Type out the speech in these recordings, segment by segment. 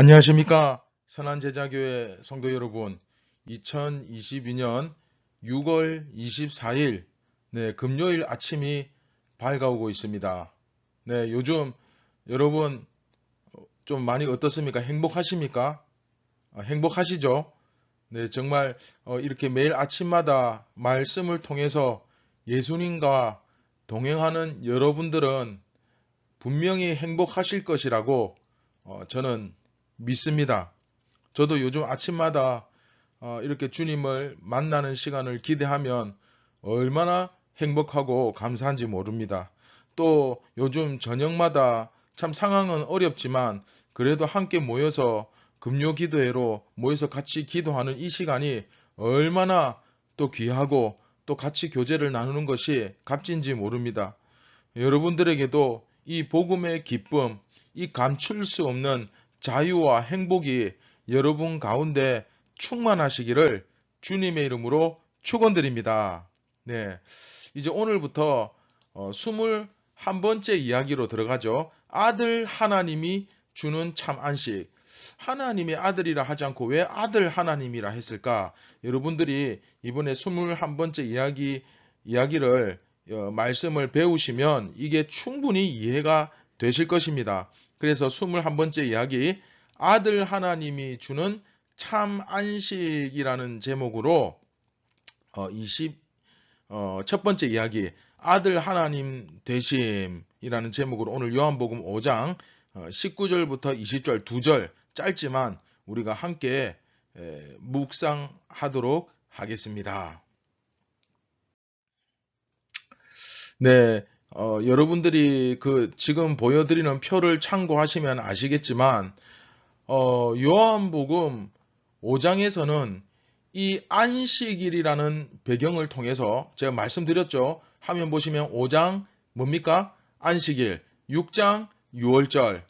안녕하십니까 선한제자교회 성도 여러분 2022년 6월 24일 네, 금요일 아침이 밝아오고 있습니다. 네, 요즘 여러분 좀 많이 어떻습니까? 행복하십니까? 아, 행복하시죠? 네, 정말 어, 이렇게 매일 아침마다 말씀을 통해서 예수님과 동행하는 여러분들은 분명히 행복하실 것이라고 어, 저는 믿습니다. 저도 요즘 아침마다 어, 이렇게 주님을 만나는 시간을 기대하면 얼마나 행복하고 감사한지 모릅니다. 또 요즘 저녁마다 참 상황은 어렵지만 그래도 함께 모여서 금요 기도회로 모여서 같이 기도하는 이 시간이 얼마나 또 귀하고 또 같이 교제를 나누는 것이 값진지 모릅니다. 여러분들에게도 이 복음의 기쁨, 이 감출 수 없는 자유와 행복이 여러분 가운데 충만하시기를 주님의 이름으로 축원드립니다. 네. 이제 오늘부터 어, 21번째 이야기로 들어가죠. 아들 하나님이 주는 참 안식. 하나님의 아들이라 하지 않고 왜 아들 하나님이라 했을까? 여러분들이 이번에 21번째 이야기, 이야기를, 어, 말씀을 배우시면 이게 충분히 이해가 되실 것입니다. 그래서 21번째 이야기, 아들 하나님이 주는 참 안식이라는 제목으로 어, 20, 어, 첫 번째 이야기 아들 하나님 되심이라는 제목으로 오늘 요한복음 5장 19절부터 어, 20절 2절 짧지만 우리가 함께 에, 묵상하도록 하겠습니다. 네, 어, 여러분들이 그 지금 보여드리는 표를 참고하시면 아시겠지만 어, 요한복음 5장에서는 이 안식일이라는 배경을 통해서 제가 말씀드렸죠. 화면 보시면 5장 뭡니까? 안식일. 6장 6월절.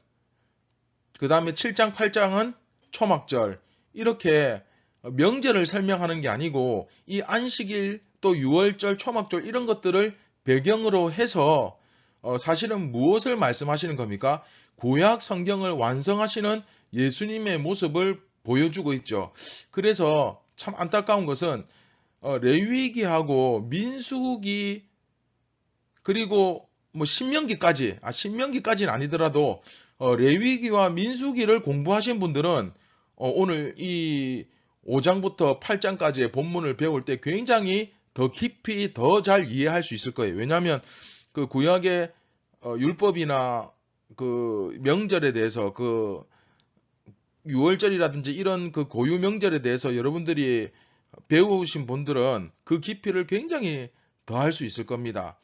그 다음에 7장 8장은 초막절. 이렇게 명절을 설명하는 게 아니고 이 안식일 또 6월절, 초막절 이런 것들을 배경으로 해서 어 사실은 무엇을 말씀하시는 겁니까? 구약 성경을 완성하시는 예수님의 모습을 보여주고 있죠. 그래서 참 안타까운 것은 어, 레위기하고 민수기 그리고 뭐 신명기까지 아 신명기까지는 아니더라도 어, 레위기와 민수기를 공부하신 분들은 어, 오늘 이 5장부터 8장까지의 본문을 배울 때 굉장히 더 깊이 더 잘 이해할 수 있을 거예요. 왜냐하면 그 구약의 어, 율법이나 그 명절에 대해서 그 6월절이라든지 이런 그 고유 명절에 대해서 여러분들이 배우신 분들은 그 깊이를 굉장히 더 할 수 있을 겁니다.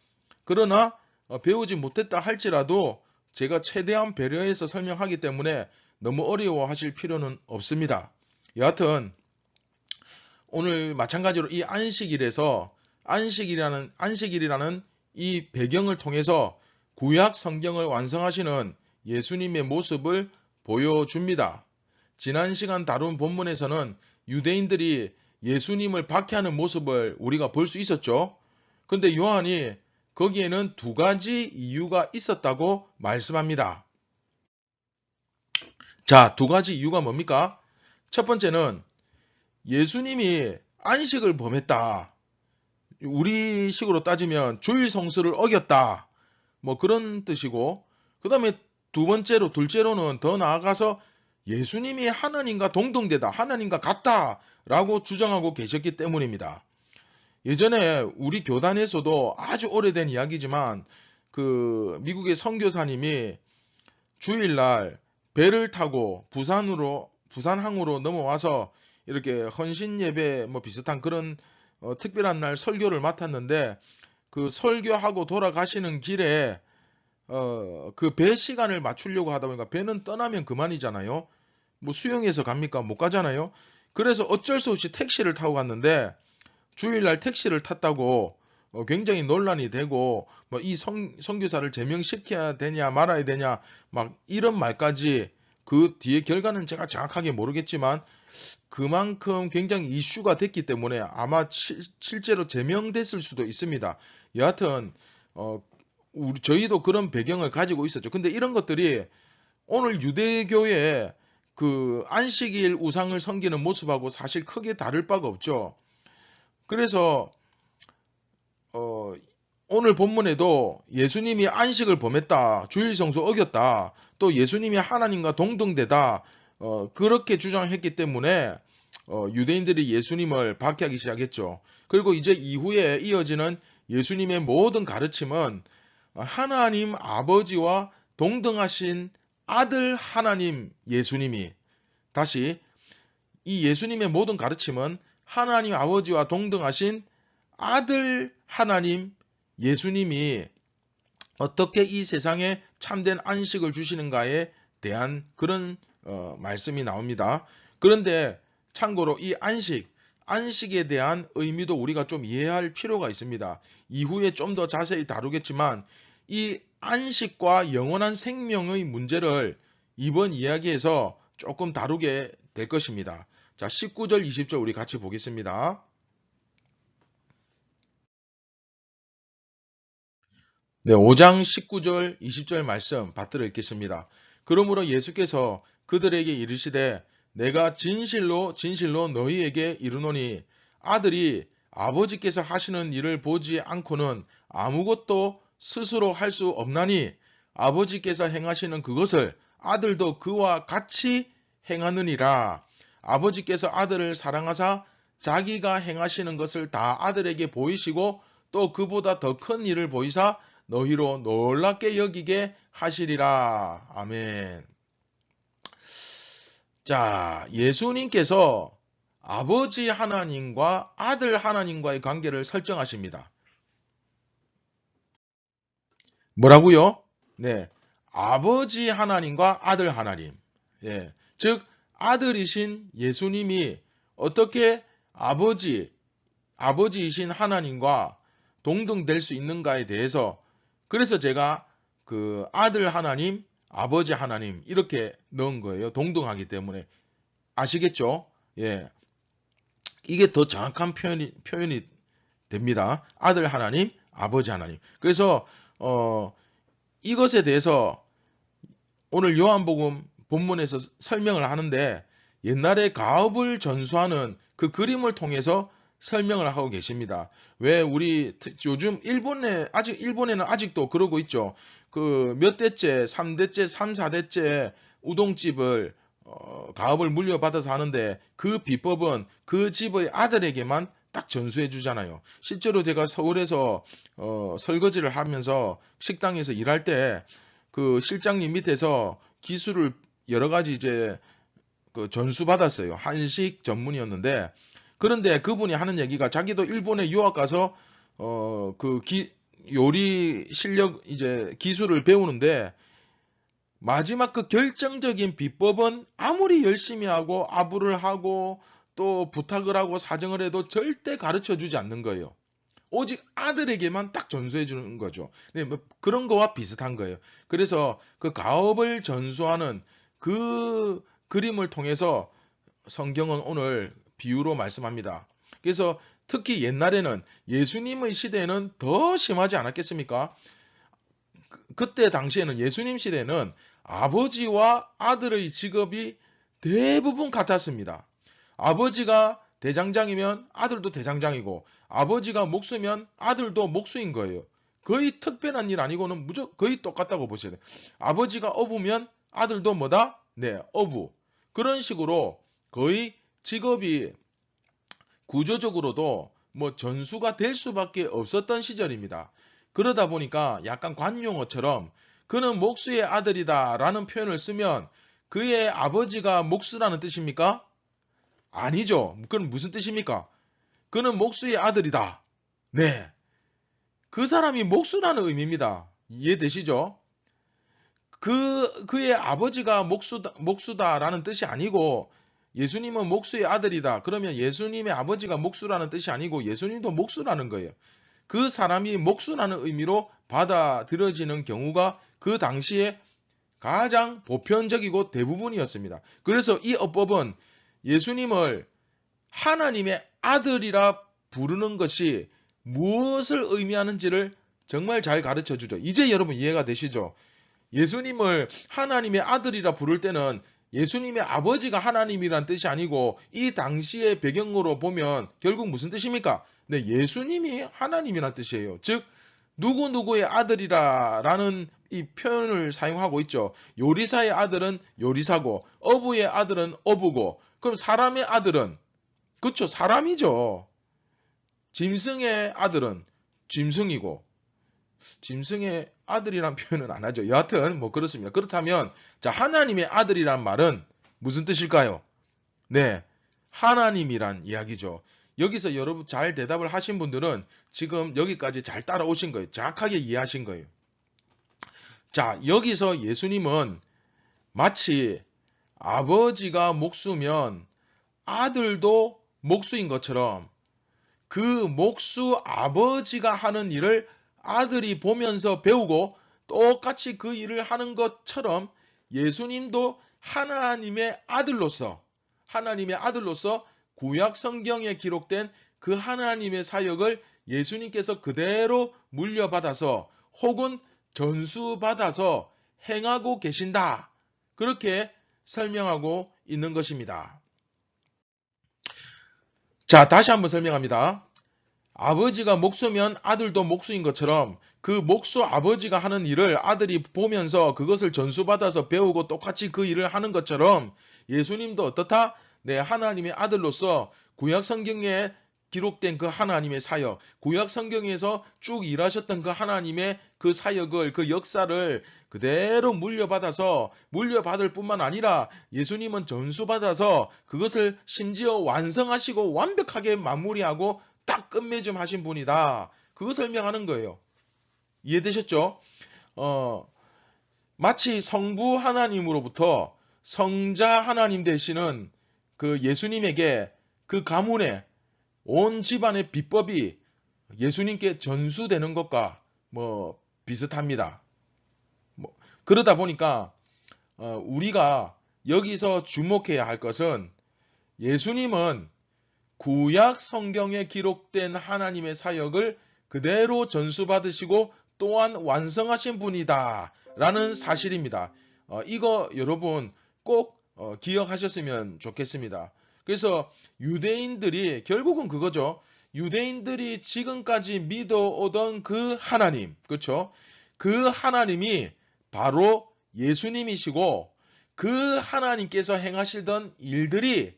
그러나 어, 배우지 못했다 할지라도 제가 최대한 배려해서 설명하기 때문에 너무 어려워하실 필요는 없습니다. 여하튼 오늘 마찬가지로 이 안식일에서 안식일이라는 안식일이라는 이 배경을 통해서 구약 성경을 완성하시는 예수님의 모습을 보여줍니다. 지난 시간 다룬 본문에서는 유대인들이 예수님을 박해하는 모습을 우리가 볼 수 있었죠. 근데 요한이 거기에는 두 가지 이유가 있었다고 말씀합니다. 자, 두 가지 이유가 뭡니까? 첫 번째는 예수님이 안식을 범했다. 우리 식으로 따지면 주일 성수를 어겼다. 뭐 그런 뜻이고, 그 다음에 두 번째로, 둘째로는 더 나아가서 예수님이 하나님과 동등되다, 하나님과 같다 라고 주장하고 계셨기 때문입니다. 예전에 우리 교단에서도 아주 오래된 이야기지만 그 미국의 선교사님이 주일날 배를 타고 부산으로 부산항으로 넘어와서 이렇게 헌신 예배 뭐 비슷한 그런 어, 특별한 날 설교를 맡았는데 그 설교하고 돌아가시는 길에 어, 그 배 시간을 맞추려고 하다 보니까 배는 떠나면 그만이잖아요. 뭐 수영해서 갑니까? 못 가잖아요. 그래서 어쩔 수 없이 택시를 타고 갔는데 주일날 택시를 탔다고 어, 굉장히 논란이 되고 뭐 이 선교사를 제명시켜야 되냐 말아야 되냐 막 이런 말까지 그 뒤에 결과는 제가 정확하게 모르겠지만 그만큼 굉장히 이슈가 됐기 때문에 아마 시- 실제로 제명됐을 수도 있습니다. 여하튼 어 우리 저희도 그런 배경을 가지고 있었죠. 근데 이런 것들이 오늘 유대교의 그 안식일 우상을 섬기는 모습하고 사실 크게 다를 바가 없죠. 그래서 어, 오늘 본문에도 예수님이 안식을 범했다, 주일 성수 어겼다, 또 예수님이 하나님과 동등되다, 어, 그렇게 주장했기 때문에 어, 유대인들이 예수님을 박해하기 시작했죠. 그리고 이제 이후에 이어지는 예수님의 모든 가르침은 하나님 아버지와 동등하신 아들 하나님 예수님이 다시 이 예수님의 모든 가르침은 하나님 아버지와 동등하신 아들 하나님 예수님이 어떻게 이 세상에 참된 안식을 주시는가에 대한 그런 어, 말씀이 나옵니다. 그런데 참고로 이 안식, 안식에 대한 의미도 우리가 좀 이해할 필요가 있습니다. 이후에 좀 더 자세히 다루겠지만 이 안식과 영원한 생명의 문제를 이번 이야기에서 조금 다루게 될 것입니다. 자, 19절, 20절 우리 같이 보겠습니다. 네, 5장 19절, 20절 말씀 받들어 읽겠습니다. 그러므로 예수께서 그들에게 이르시되 내가 진실로 진실로 너희에게 이르노니 아들이 아버지께서 하시는 일을 보지 않고는 아무것도 스스로 할 수 없나니 아버지께서 행하시는 그것을 아들도 그와 같이 행하느니라. 아버지께서 아들을 사랑하사 자기가 행하시는 것을 다 아들에게 보이시고 또 그보다 더 큰 일을 보이사 너희로 놀랍게 여기게 하시리라. 아멘. 자, 예수님께서 아버지 하나님과 아들 하나님과의 관계를 설정하십니다. 뭐라고요? 네. 아버지 하나님과 아들 하나님. 예. 즉 아들이신 예수님이 어떻게 아버지 아버지이신 하나님과 동등될 수 있는가에 대해서 그래서 제가 그 아들 하나님, 아버지 하나님 이렇게 넣은 거예요. 동등하기 때문에 아시겠죠? 예. 이게 더 정확한 표현이 표현이 됩니다. 아들 하나님, 아버지 하나님. 그래서 어 이것에 대해서 오늘 요한복음 본문에서 설명을 하는데 옛날에 가업을 전수하는 그 그림을 통해서 설명을 하고 계십니다. 왜 우리 요즘 일본에 아직 일본에는 아직도 그러고 있죠. 그 몇 대째, 3대째, 3, 4대째 우동집을 어, 가업을 물려받아서 하는데 그 비법은 그 집의 아들에게만 딱 전수해 주잖아요. 실제로 제가 서울에서 어, 설거지를 하면서 식당에서 일할 때 그 실장님 밑에서 기술을 여러 가지 이제 그 전수 받았어요. 한식 전문이었는데 그런데 그분이 하는 얘기가 자기도 일본에 유학 가서 어 그 요리 실력 이제 기술을 배우는데 마지막 그 결정적인 비법은 아무리 열심히 하고 아부를 하고 또 부탁을 하고 사정을 해도 절대 가르쳐 주지 않는 거예요. 오직 아들에게만 딱 전수해 주는 거죠. 네, 뭐 그런 거와 비슷한 거예요. 그래서 그 가업을 전수하는 그 그림을 통해서 성경은 오늘 비유로 말씀합니다. 그래서 특히 옛날에는 예수님의 시대에는 더 심하지 않았겠습니까? 그- 그때 당시에는 예수님 시대에는 아버지와 아들의 직업이 대부분 같았습니다. 아버지가 대장장이면 아들도 대장장이고 아버지가 목수면 아들도 목수인 거예요. 거의 특별한 일 아니고는 무조건 거의 똑같다고 보셔야 돼요. 아버지가 어부면 아들도 뭐다? 네, 어부. 그런 식으로 거의 직업이 구조적으로도 뭐 전수가 될 수밖에 없었던 시절입니다. 그러다 보니까 약간 관용어처럼 그는 목수의 아들이다 라는 표현을 쓰면 그의 아버지가 목수라는 뜻입니까? 아니죠. 그건 무슨 뜻입니까? 그는 목수의 아들이다. 네. 그 사람이 목수라는 의미입니다. 이해되시죠? 그, 그의 아버지가 목수다, 목수다라는 뜻이 아니고 예수님은 목수의 아들이다. 그러면 예수님의 아버지가 목수라는 뜻이 아니고 예수님도 목수라는 거예요. 그 사람이 목수라는 의미로 받아들여지는 경우가 그 당시에 가장 보편적이고 대부분이었습니다. 그래서 이 어법은 예수님을 하나님의 아들이라 부르는 것이 무엇을 의미하는지를 정말 잘 가르쳐 주죠. 이제 여러분 이해가 되시죠? 예수님을 하나님의 아들이라 부를 때는 예수님의 아버지가 하나님이란 뜻이 아니고 이 당시의 배경으로 보면 결국 무슨 뜻입니까? 네, 예수님이 하나님이란 뜻이에요. 즉 누구누구의 아들이라라는 이 표현을 사용하고 있죠. 요리사의 아들은 요리사고 어부의 아들은 어부고 그럼 사람의 아들은 그쵸 사람이죠. 짐승의 아들은 짐승이고 짐승의 아들이란 표현은 안 하죠. 여하튼 뭐 그렇습니다. 그렇다면 자 하나님의 아들이란 말은 무슨 뜻일까요? 네 하나님이란 이야기죠. 여기서 여러분 잘 대답을 하신 분들은 지금 여기까지 잘 따라오신 거예요. 정확하게 이해하신 거예요. 자 여기서 예수님은 마치 아버지가 목수면 아들도 목수인 것처럼 그 목수 아버지가 하는 일을 아들이 보면서 배우고 똑같이 그 일을 하는 것처럼 예수님도 하나님의 아들로서 하나님의 아들로서 구약 성경에 기록된 그 하나님의 사역을 예수님께서 그대로 물려받아서 혹은 전수받아서 행하고 계신다. 그렇게 설명하고 있는 것입니다. 자, 다시 한번 설명합니다. 아버지가 목수면 아들도 목수인 것처럼 그 목수 아버지가 하는 일을 아들이 보면서 그것을 전수받아서 배우고 똑같이 그 일을 하는 것처럼 예수님도 어떻다? 내 하나님의 아들로서 구약 성경에 기록된 그 하나님의 사역, 구약 성경에서 쭉 일하셨던 그 하나님의 그 사역을, 그 역사를 그대로 물려받아서 물려받을 뿐만 아니라 예수님은 전수받아서 그것을 심지어 완성하시고 완벽하게 마무리하고 딱 끝맺음 하신 분이다. 그거 설명하는 거예요. 이해되셨죠? 어, 마치 성부 하나님으로부터 성자 하나님 되시는 그 예수님에게 그 가문에 온 집안의 비법이 예수님께 전수되는 것과 뭐 비슷합니다. 뭐 그러다 보니까 어, 우리가 여기서 주목해야 할 것은 예수님은 구약 성경에 기록된 하나님의 사역을 그대로 전수받으시고 또한 완성하신 분이다. 라는 사실입니다. 어, 이거 여러분 꼭 어, 기억하셨으면 좋겠습니다. 그래서 유대인들이 결국은 그거죠. 유대인들이 지금까지 믿어오던 그 하나님, 그렇죠? 그 하나님이 바로 예수님이시고 그 하나님께서 행하시던 일들이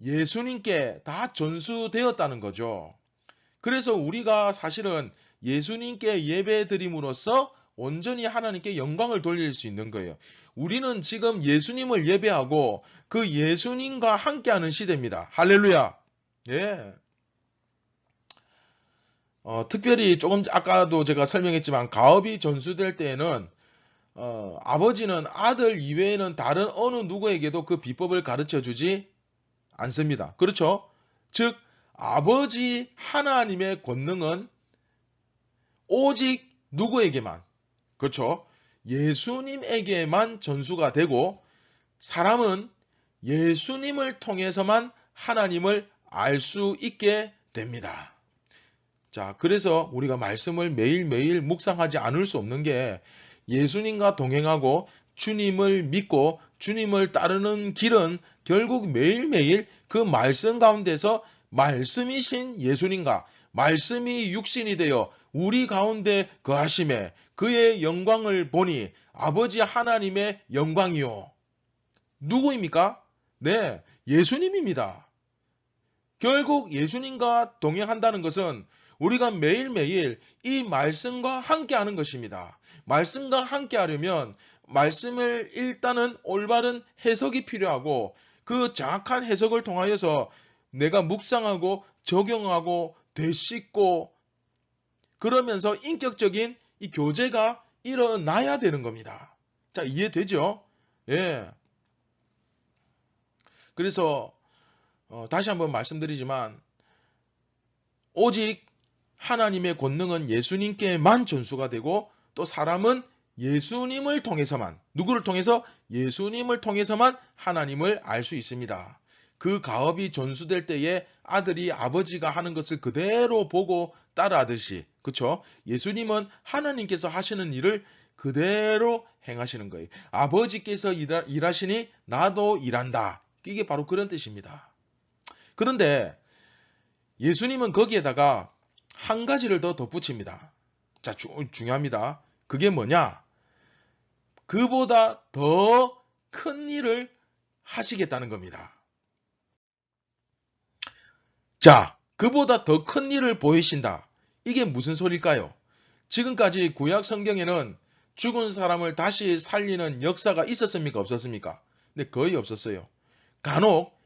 예수님께 다 전수되었다는 거죠. 그래서 우리가 사실은 예수님께 예배 드림으로써 온전히 하나님께 영광을 돌릴 수 있는 거예요. 우리는 지금 예수님을 예배하고 그 예수님과 함께하는 시대입니다. 할렐루야. 예. 어, 특별히 조금 아까도 제가 설명했지만 가업이 전수될 때에는 어, 아버지는 아들 이외에는 다른 어느 누구에게도 그 비법을 가르쳐 주지 않습니다. 그렇죠? 즉 아버지 하나님의 권능은 오직 누구에게만 그렇죠? 예수님에게만 전수가 되고 사람은 예수님을 통해서만 하나님을 알 수 있게 됩니다. 자, 그래서 우리가 말씀을 매일매일 묵상하지 않을 수 없는 게 예수님과 동행하고 주님을 믿고 주님을 따르는 길은 결국 매일매일 그 말씀 가운데서 말씀이신 예수님과 말씀이 육신이 되어 우리 가운데 거하심에 그의 영광을 보니 아버지 하나님의 영광이요. 누구입니까? 네, 예수님입니다. 결국 예수님과 동행한다는 것은 우리가 매일매일 이 말씀과 함께 하는 것입니다. 말씀과 함께 하려면 말씀을 일단은 올바른 해석이 필요하고 그 정확한 해석을 통하여서 내가 묵상하고 적용하고 되씹고 그러면서 인격적인 이 교제가 일어나야 되는 겁니다. 자, 이해되죠? 예. 그래서 어, 다시 한번 말씀드리지만 오직 하나님의 권능은 예수님께만 전수가 되고 또 사람은 예수님을 통해서만 누구를 통해서 예수님을 통해서만 하나님을 알 수 있습니다. 그 가업이 전수될 때에 아들이 아버지가 하는 것을 그대로 보고 따라하듯이 그쵸? 예수님은 하나님께서 하시는 일을 그대로 행하시는 거예요. 아버지께서 일하, 일하시니 나도 일한다. 이게 바로 그런 뜻입니다. 그런데 예수님은 거기에다가 한 가지를 더 덧붙입니다. 자, 주, 중요합니다. 그게 뭐냐? 그보다 더 큰 일을 하시겠다는 겁니다. 자, 그보다 더 큰 일을 보이신다. 이게 무슨 소릴까요? 지금까지 구약 성경에는 죽은 사람을 다시 살리는 역사가 있었습니까? 없었습니까? 근데 거의 없었어요. 간혹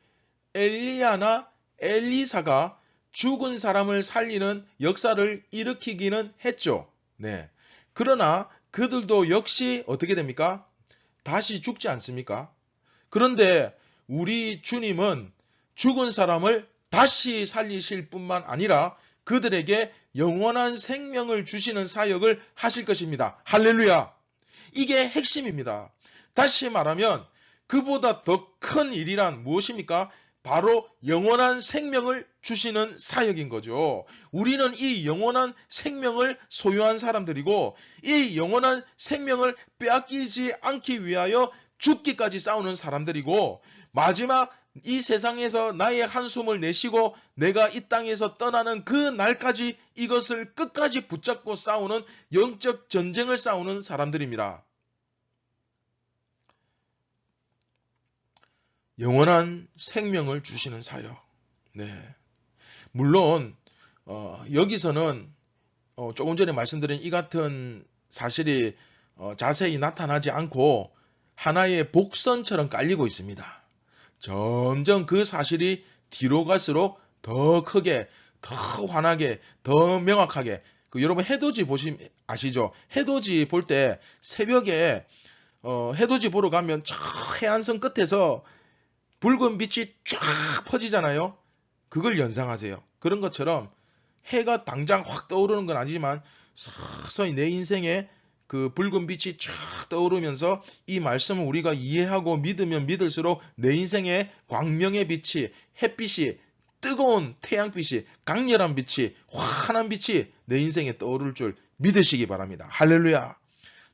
엘리야나 엘리사가 죽은 사람을 살리는 역사를 일으키기는 했죠. 네. 그러나 그들도 역시 어떻게 됩니까? 다시 죽지 않습니까? 그런데 우리 주님은 죽은 사람을 다시 살리실 뿐만 아니라 그들에게 영원한 생명을 주시는 사역을 하실 것입니다. 할렐루야! 이게 핵심입니다. 다시 말하면 그보다 더 큰 일이란 무엇입니까? 바로 영원한 생명을 주시는 사역인 거죠. 우리는 이 영원한 생명을 소유한 사람들이고 이 영원한 생명을 빼앗기지 않기 위하여 죽기까지 싸우는 사람들이고 마지막 이 세상에서 나의 한숨을 내쉬고 내가 이 땅에서 떠나는 그 날까지 이것을 끝까지 붙잡고 싸우는 영적 전쟁을 싸우는 사람들입니다. 영원한 생명을 주시는 사역. 네. 물론 어, 여기서는 어, 조금 전에 말씀드린 이 같은 사실이 어, 자세히 나타나지 않고 하나의 복선처럼 깔리고 있습니다. 점점 그 사실이 뒤로 갈수록 더 크게, 더 환하게, 더 명확하게. 그 여러분 해돋이 보시 아시죠? 해돋이 볼 때 새벽에 어, 해돋이 보러 가면 저 해안선 끝에서 붉은 빛이 쫙 퍼지잖아요. 그걸 연상하세요. 그런 것처럼 해가 당장 확 떠오르는 건 아니지만 서서히 내 인생에 그 붉은 빛이 쫙 떠오르면서 이 말씀을 우리가 이해하고 믿으면 믿을수록 내 인생에 광명의 빛이 햇빛이 뜨거운 태양빛이 강렬한 빛이 환한 빛이 내 인생에 떠오를 줄 믿으시기 바랍니다. 할렐루야.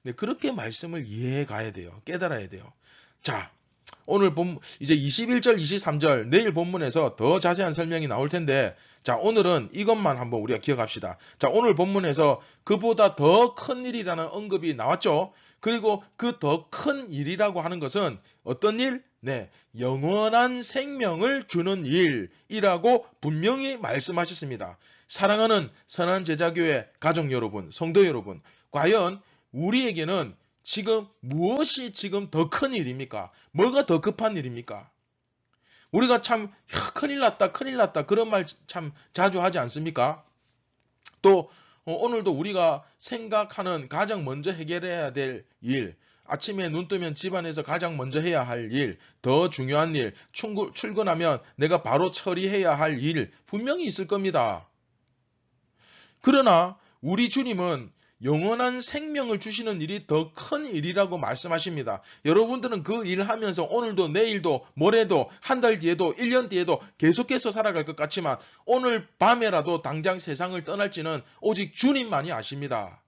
네, 그렇게 말씀을 이해해 가야 돼요. 깨달아야 돼요. 자, 오늘 본 이제 21절, 23절 내일 본문에서 더 자세한 설명이 나올 텐데 자, 오늘은 이것만 한번 우리가 기억합시다. 자, 오늘 본문에서 그보다 더 큰 일이라는 언급이 나왔죠. 그리고 그 더 큰 일이라고 하는 것은 어떤 일? 네, 영원한 생명을 주는 일이라고 분명히 말씀하셨습니다. 사랑하는 선한 제자교회 가족 여러분, 성도 여러분, 과연 우리에게는 지금 무엇이 지금 더 큰 일입니까? 뭐가 더 급한 일입니까? 우리가 참 큰일 났다 큰일 났다 그런 말 참 자주 하지 않습니까? 또 어, 오늘도 우리가 생각하는 가장 먼저 해결해야 될 일, 아침에 눈 뜨면 집안에서 가장 먼저 해야 할 일, 더 중요한 일, 출근하면 내가 바로 처리해야 할 일 분명히 있을 겁니다. 그러나 우리 주님은 영원한 생명을 주시는 일이 더 큰 일이라고 말씀하십니다. 여러분들은 그 일을 하면서 오늘도 내일도 모레도 한 달 뒤에도 1년 뒤에도 계속해서 살아갈 것 같지만 오늘 밤에라도 당장 세상을 떠날지는 오직 주님만이 아십니다.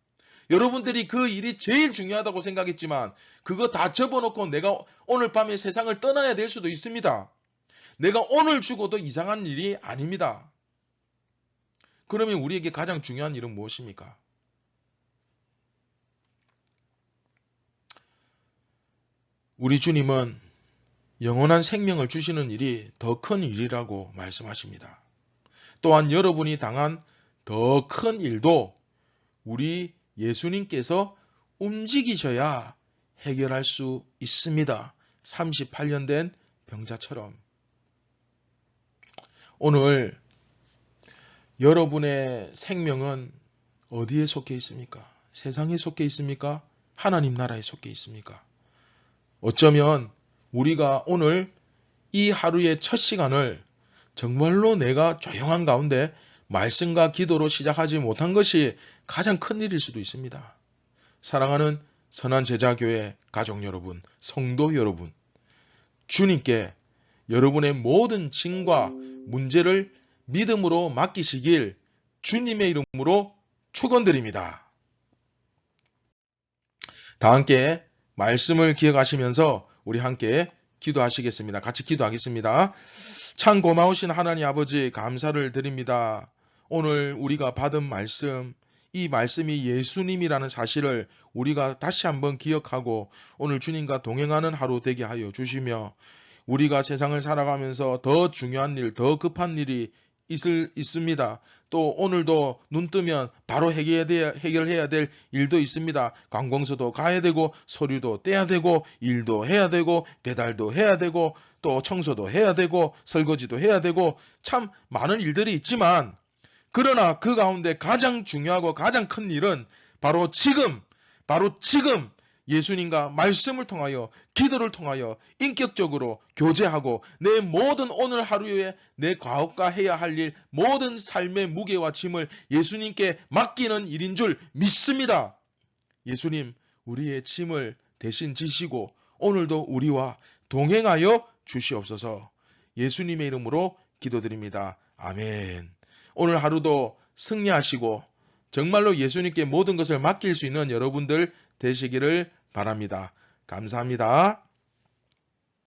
여러분들이 그 일이 제일 중요하다고 생각했지만 그거 다 접어놓고 내가 오늘 밤에 세상을 떠나야 될 수도 있습니다. 내가 오늘 죽어도 이상한 일이 아닙니다. 그러면 우리에게 가장 중요한 일은 무엇입니까? 우리 주님은 영원한 생명을 주시는 일이 더 큰 일이라고 말씀하십니다. 또한 여러분이 당한 더 큰 일도 우리 예수님께서 움직이셔야 해결할 수 있습니다. 38년 된 병자처럼. 오늘 여러분의 생명은 어디에 속해 있습니까? 세상에 속해 있습니까? 하나님 나라에 속해 있습니까? 어쩌면 우리가 오늘 이 하루의 첫 시간을 정말로 내가 조용한 가운데 말씀과 기도로 시작하지 못한 것이 가장 큰 일일 수도 있습니다. 사랑하는 선한 제자교회 가족 여러분, 성도 여러분, 주님께 여러분의 모든 짐과 문제를 믿음으로 맡기시길 주님의 이름으로 축원드립니다. 다 함께 말씀을 기억하시면서 우리 함께 기도하시겠습니다. 같이 기도하겠습니다. 참 고마우신 하나님 아버지 감사를 드립니다. 오늘 우리가 받은 말씀, 이 말씀이 예수님이라는 사실을 우리가 다시 한번 기억하고 오늘 주님과 동행하는 하루 되게 하여 주시며 우리가 세상을 살아가면서 더 중요한 일, 더 급한 일이 있을, 있습니다. 또 오늘도 눈 뜨면 바로 해결해야, 해결해야 될 일도 있습니다. 관공서도 가야 되고 서류도 떼야 되고 일도 해야 되고 배달도 해야 되고 또 청소도 해야 되고 설거지도 해야 되고 참 많은 일들이 있지만 그러나 그 가운데 가장 중요하고 가장 큰 일은 바로 지금 바로 지금 예수님과 말씀을 통하여 기도를 통하여 인격적으로 교제하고 내 모든 오늘 하루에 내 과업과 해야 할 일 모든 삶의 무게와 짐을 예수님께 맡기는 일인 줄 믿습니다. 예수님 우리의 짐을 대신 지시고 오늘도 우리와 동행하여 주시옵소서 예수님의 이름으로 기도드립니다. 아멘. 오늘 하루도 승리하시고 정말로 예수님께 모든 것을 맡길 수 있는 여러분들 되시기를 바랍니다. 감사합니다.